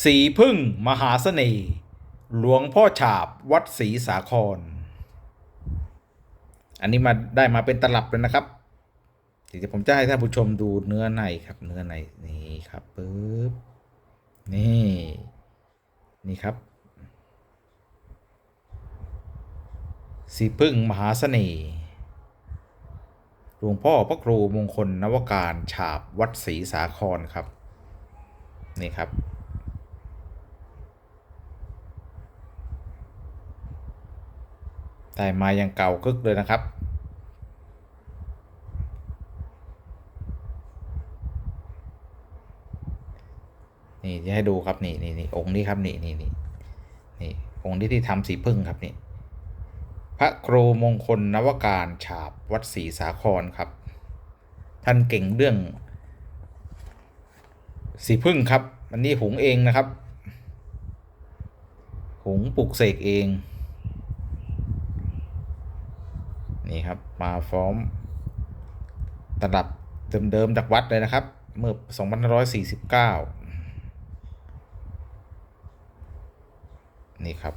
สีพึ่งมหาเสน่ห์ หลวงพ่อฉาบวัดศรีสาคร อันนี้มาได้มาเป็นตลับเลยนะครับเดี๋ยวผมจะให้ท่านผู้ชมดูเนื้อในครับ เนื้อในนี่ครับปึ๊บนี่ นี่ครับ สีพึ่งมหาเสน่ห์หลวงพ่อพระครูมงคลนวการฉาบวัดศรีสาครครับ นี่ครับ ได้มายังเก่ากึกเลยนะครับ นี่จะให้ดูครับนี่นี่นี่องค์นี้ครับนี่นี่นี่นี่องค์ที่ที่ทำสีพึ่งครับนี่พระครูมงคลนวการฉาบวัดศรีสาครครับ ท่านเก่งเรื่อง สีพึ่งครับอันนี้หุงเองนะครับ หุงปลุกเสกเอง นี่ครับมาฟ้อมตลับเดิมๆจากวัดเลยนะครับ เมื่อ 2549 นี่ครับ